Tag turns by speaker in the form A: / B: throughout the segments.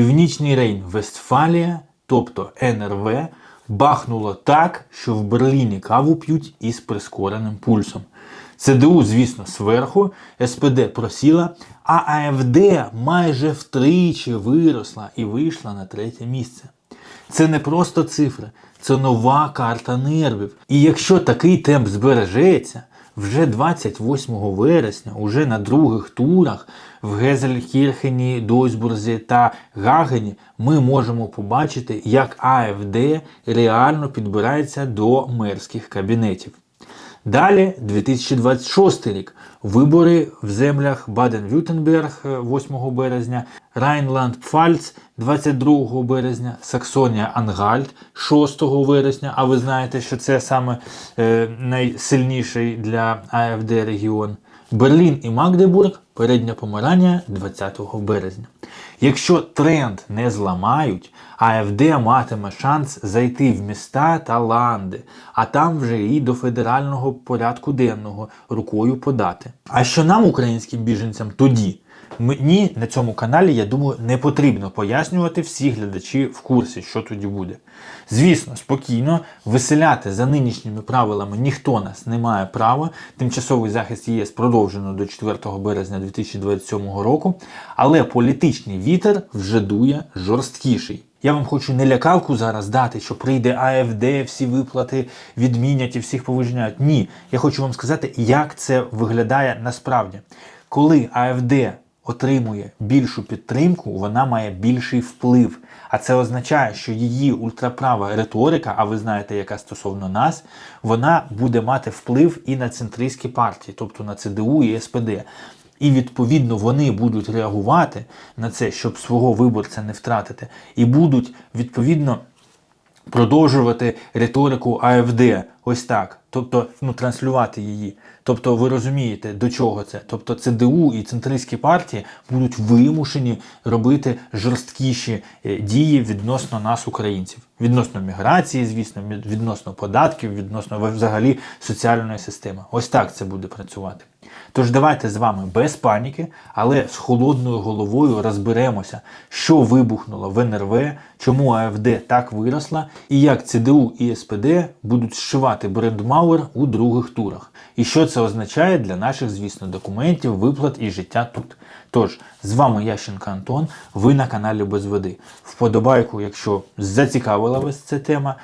A: Північний Рейн Вестфалія, тобто НРВ, бахнуло так, що в Берліні каву п'ють із прискореним пульсом. ЦДУ, звісно, зверху, СПД просіла, а АФД майже втричі виросла і вийшла на третє місце. Це не просто цифри, це нова карта нервів. І якщо такий темп збережеться, вже 28 вересня, уже на других турах в Гезелькірхені, Дойсбурзі та Гагені ми можемо побачити, як АФД реально підбирається до мерських кабінетів. Далі 2026 рік. Вибори в землях Баден-Вютенберг е, 8 березня, Райнланд-Пфальц 22 березня, Саксонія-Ангальт 6 вересня. А ви знаєте, що це саме е, найсильніший для АФД регіон. Берлін і Магдебург передня помирання 20 березня. Якщо тренд не зламають, АФД матиме шанс зайти в міста та ланди, а там вже і до федерального порядку денного рукою подати. А що нам, українським біженцям, тоді? Мені на цьому каналі, я думаю, не потрібно пояснювати всі глядачі в курсі, що тоді буде. Звісно, спокійно виселяти за нинішніми правилами ніхто нас не має права. Тимчасовий захист ЄС продовжено до 4 березня 2027 року, але політичний вітер вже дує жорсткіший. Я вам хочу не лякалку зараз дати, що прийде АФД, всі виплати відмінять і всіх повижняють. Ні, я хочу вам сказати, як це виглядає насправді. Коли АФД отримує більшу підтримку, вона має більший вплив. А це означає, що її ультраправа риторика, а ви знаєте, яка стосовно нас, вона буде мати вплив і на центристські партії, тобто на ЦДУ і СПД. І відповідно вони будуть реагувати на це, щоб свого виборця не втратити, і будуть відповідно продовжувати риторику АФД. Ось так. Тобто, ну, транслювати її. Тобто, ви розумієте, до чого це? Тобто, ЦДУ і центристські партії будуть вимушені робити жорсткіші е, дії відносно нас, українців, відносно міграції, звісно, відносно податків, відносно взагалі соціальної системи. Ось так це буде працювати. Тож давайте з вами без паніки, але з холодною головою розберемося, що вибухнуло в НРВ, чому АФД так виросла, і як ЦДУ і СПД будуть зшивати брендмауер у других турах. І що це означає для наших, звісно, документів, виплат і життя тут. Тож, з вами Ященко Антон, ви на каналі Без Води. Вподобайку, якщо зацікавила вас ця тема.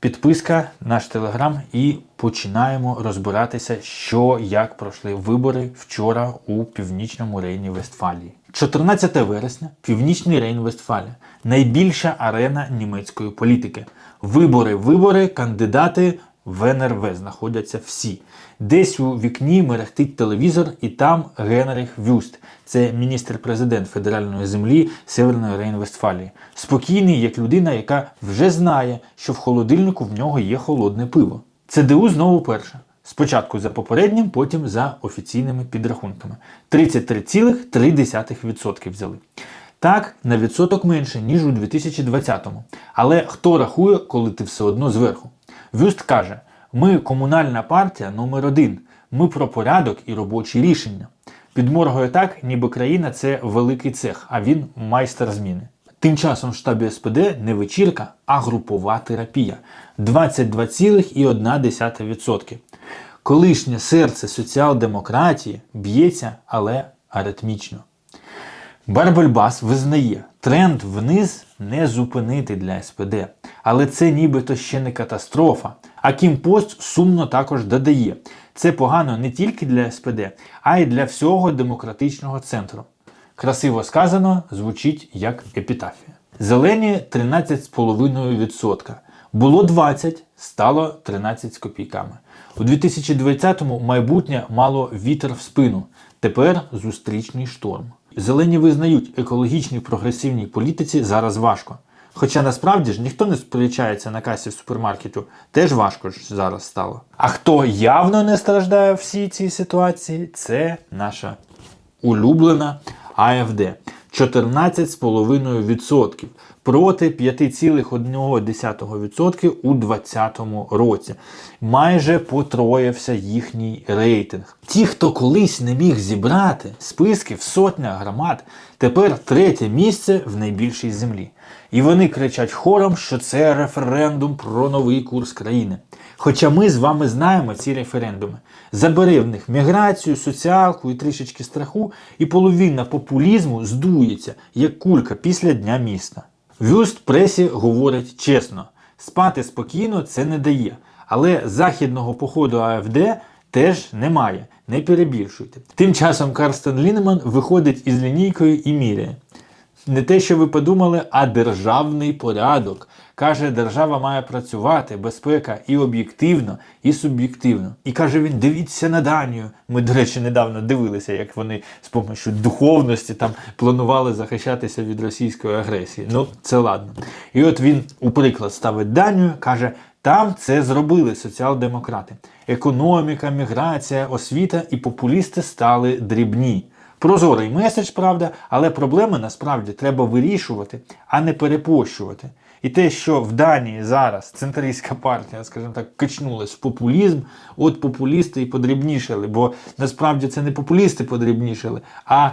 A: Підписка, наш телеграм, і починаємо розбиратися, що як пройшли вибори вчора у північному рейні Вестфалії. 14 вересня, Північний Рейн Вестфалія найбільша арена німецької політики. Вибори, вибори, кандидати в НРВ знаходяться всі. Десь у вікні мерехтить телевізор, і там Генріх Вюст. Це міністр-президент федеральної землі Северної Рейн-Вестфалії. Спокійний, як людина, яка вже знає, що в холодильнику в нього є холодне пиво. ЦДУ знову перша. Спочатку за попереднім, потім за офіційними підрахунками. 33,3% взяли. Так, на відсоток менше, ніж у 2020-му. Але хто рахує, коли ти все одно зверху? Вюст каже: ми комунальна партія номер один. Ми про порядок і робочі рішення. Підморгує так, ніби країна це великий цех, а він майстер зміни. Тим часом в штабі СПД не вечірка, а групова терапія 22,1%. Колишнє серце соціал-демократії б'ється, але аритмічно. Барбельбас визнає, тренд вниз не зупинити для СПД. Але це нібито ще не катастрофа. А Кімпост сумно також додає, це погано не тільки для СПД, а й для всього демократичного центру. Красиво сказано, звучить як епітафія. Зелені 13,5%. Було 20, стало 13 з копійками. У 2020-му майбутнє мало вітер в спину. Тепер зустрічний шторм. Зелені визнають, екологічній прогресивній політиці зараз важко. Хоча насправді ж ніхто не сперечається на касі в супермаркету, теж важко ж зараз стало. А хто явно не страждає всій цій ситуації, це наша улюблена АФД. 14,5% проти 5,1% у 2020 році. Майже потроївся їхній рейтинг. Ті, хто колись не міг зібрати списки в сотнях громад, тепер третє місце в найбільшій землі. І вони кричать хором, що це референдум про новий курс країни. Хоча ми з вами знаємо ці референдуми. Забери в них міграцію, соціалку і трішечки страху, і половина популізму здується, як кулька після Дня міста. Вюст пресі говорить чесно: спати спокійно це не дає. Але західного походу АФД теж немає. Не перебільшуйте. Тим часом Карстен Лінеман виходить із лінійкою і міряє. Не те, що ви подумали, а державний порядок. Каже, держава має працювати, безпека і об'єктивно, і суб'єктивно. І каже він: дивіться на Данію. Ми, до речі, недавно дивилися, як вони з допомогою духовності там планували захищатися від російської агресії. Ну, це ладно. І от він, у приклад, ставить Данію, каже. Там це зробили соціал-демократи. Економіка, міграція, освіта і популісти стали дрібні. Прозорий меседж, правда, але проблеми насправді треба вирішувати, а не перепощувати. І те, що в Данії зараз центристська партія, скажімо так, качнулась в популізм, от популісти і подрібнішали, бо насправді це не популісти подрібнішали, а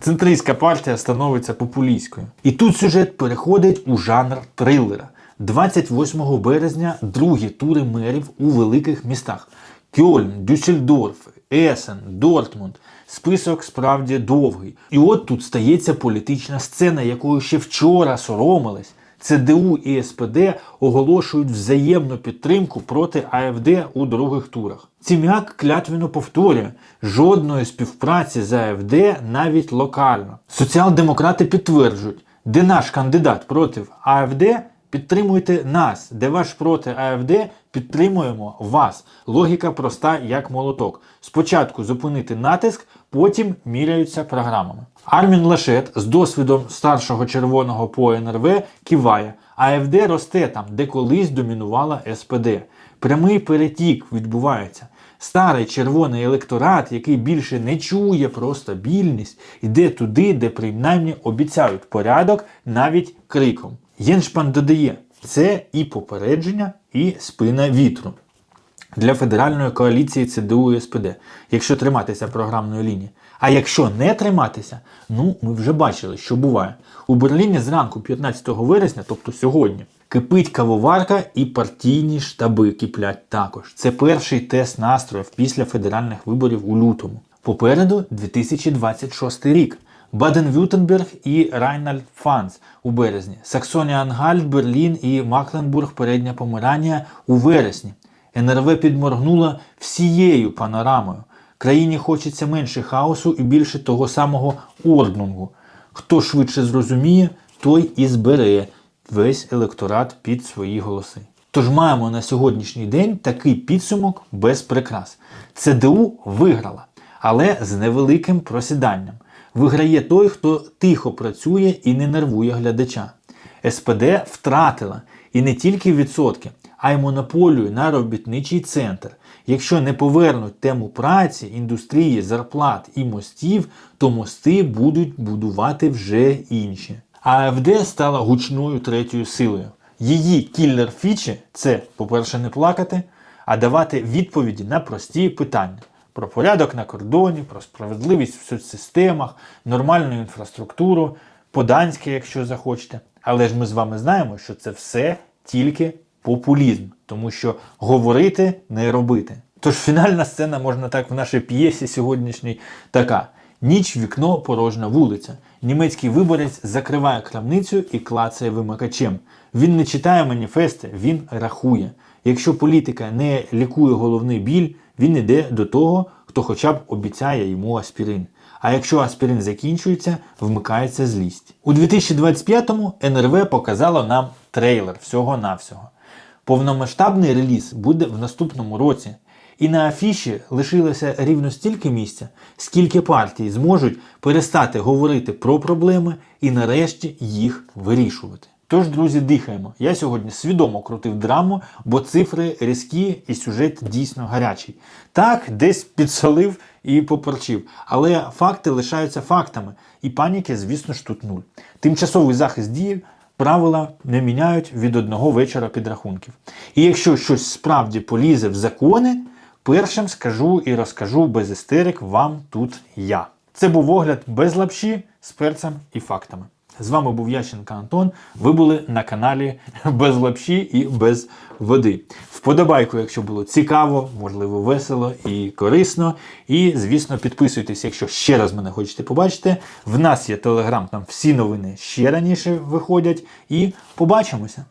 A: центристська партія становиться популістською. І тут сюжет переходить у жанр трилера. 28 березня другі тури мерів у великих містах: Кьольн, Дюссельдорф, Есен, Дортмунд. Список справді довгий. І от тут стається політична сцена, якою ще вчора соромились. ЦДУ і СПД оголошують взаємну підтримку проти АФД у других турах. Цім'як клятвіно повторює жодної співпраці з АФД навіть локально. Соціал-демократи підтверджують, де наш кандидат проти АФД. Підтримуйте нас, де ваш проти АФД, підтримуємо вас. Логіка проста, як молоток. Спочатку зупинити натиск, потім міряються програмами. Армін Лашет з досвідом старшого червоного по НРВ киває. АФД росте там, де колись домінувала СПД. Прямий перетік відбувається. Старий червоний електорат, який більше не чує про стабільність, йде туди, де принаймні обіцяють порядок навіть криком. Єншпан додає, це і попередження, і спина вітру для федеральної коаліції ЦДУ і СПД, якщо триматися програмної лінії. А якщо не триматися, ну ми вже бачили, що буває. У Берліні зранку 15 вересня, тобто сьогодні, кипить кавоварка і партійні штаби киплять також. Це перший тест настроїв після федеральних виборів у лютому. Попереду 2026 рік. Баден-Вютенберг і Райнальд Фанц у березні, Саксонія Ангальт, Берлін і Макленбург, передня Померанія у вересні. НРВ підморгнула всією панорамою. Країні хочеться менше хаосу і більше того самого орднунгу. Хто швидше зрозуміє, той і збере весь електорат під свої голоси. Тож маємо на сьогоднішній день такий підсумок без прикрас. ЦДУ виграла, але з невеликим просіданням. Виграє той, хто тихо працює і не нервує глядача. СПД втратила і не тільки відсотки, а й монополію на робітничий центр. Якщо не повернуть тему праці, індустрії, зарплат і мостів, то мости будуть будувати вже інші. АФД стала гучною третьою силою. Її кіллер фічі це, по-перше, не плакати, а давати відповіді на прості питання про порядок на кордоні, про справедливість в соцсистемах, нормальну інфраструктуру, поданське, якщо захочете. Але ж ми з вами знаємо, що це все тільки популізм, тому що говорити не робити. Тож фінальна сцена, можна так, в нашій п'єсі сьогоднішній така. Ніч, вікно, порожня вулиця. Німецький виборець закриває крамницю і клацає вимикачем. Він не читає маніфести, він рахує. Якщо політика не лікує головний біль, він йде до того, хто хоча б обіцяє йому аспірин. А якщо аспірин закінчується, вмикається злість. У 2025-му НРВ показало нам трейлер всього-навсього. Повномасштабний реліз буде в наступному році. І на афіші лишилося рівно стільки місця, скільки партій зможуть перестати говорити про проблеми і нарешті їх вирішувати. Тож, друзі, дихаємо. Я сьогодні свідомо крутив драму, бо цифри різкі і сюжет дійсно гарячий. Так, десь підсолив і поперчив. Але факти лишаються фактами. І паніки, звісно ж, тут нуль. Тимчасовий захист діє, правила не міняють від одного вечора підрахунків. І якщо щось справді полізе в закони, першим скажу і розкажу без істерик вам тут я. Це був огляд без лапші з перцем і фактами. З вами був Ященко Антон. Ви були на каналі без лапші і без води. Вподобайку, якщо було цікаво, можливо, весело і корисно. І, звісно, підписуйтесь, якщо ще раз мене хочете побачити. В нас є телеграм, там всі новини ще раніше виходять. І побачимося.